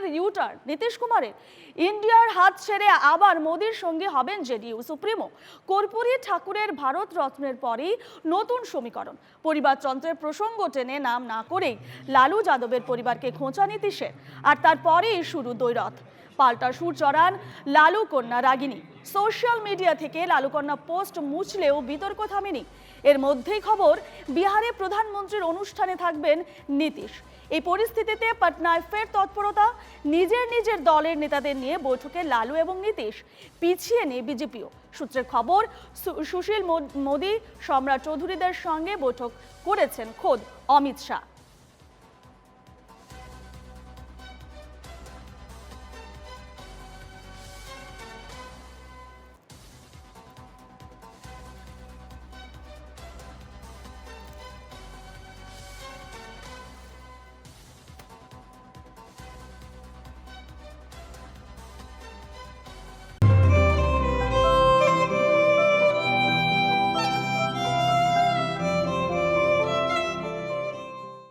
ফের ইউটার নীতিশ কুমারের। ইন্ডিয়ার হাত ছেড়ে আবার মোদীর সঙ্গে হবেন জেডিইউ, সুপ্রিমো। কর্পূরী ঠাকুরের ভারত রত্নের পরেই নতুন সমীকরণ। পরিবারতন্ত্রের প্রসঙ্গ টেনে নাম না করেই লালু যাদবের পরিবারকে খোঁচা নীতিশের। আর তারপরেই শুরু দৈরথ পাল্টা সুর চড়ান লালু কন্যা রাগিনী। সোশ্যাল মিডিয়া থেকে লালু কন্যা পোস্ট মুছলেও বিতর্ক থামেনি। এর মধ্যেই খবর, বিহারে প্রধানমন্ত্রীর অনুষ্ঠানে থাকবেন নীতিশ। এই পরিস্থিতিতে পাটনায় ফের তৎপরতা, নিজের নিজের দলের নেতাদের নিয়ে বৈঠকে লালু এবং নীতিশ, পিছিয়ে নেই বিজেপিও। সূত্রের খবর সুশীল মোদী, সম্রাট চৌধুরীদের সঙ্গে বৈঠক করেছেন খোদ অমিত শাহ।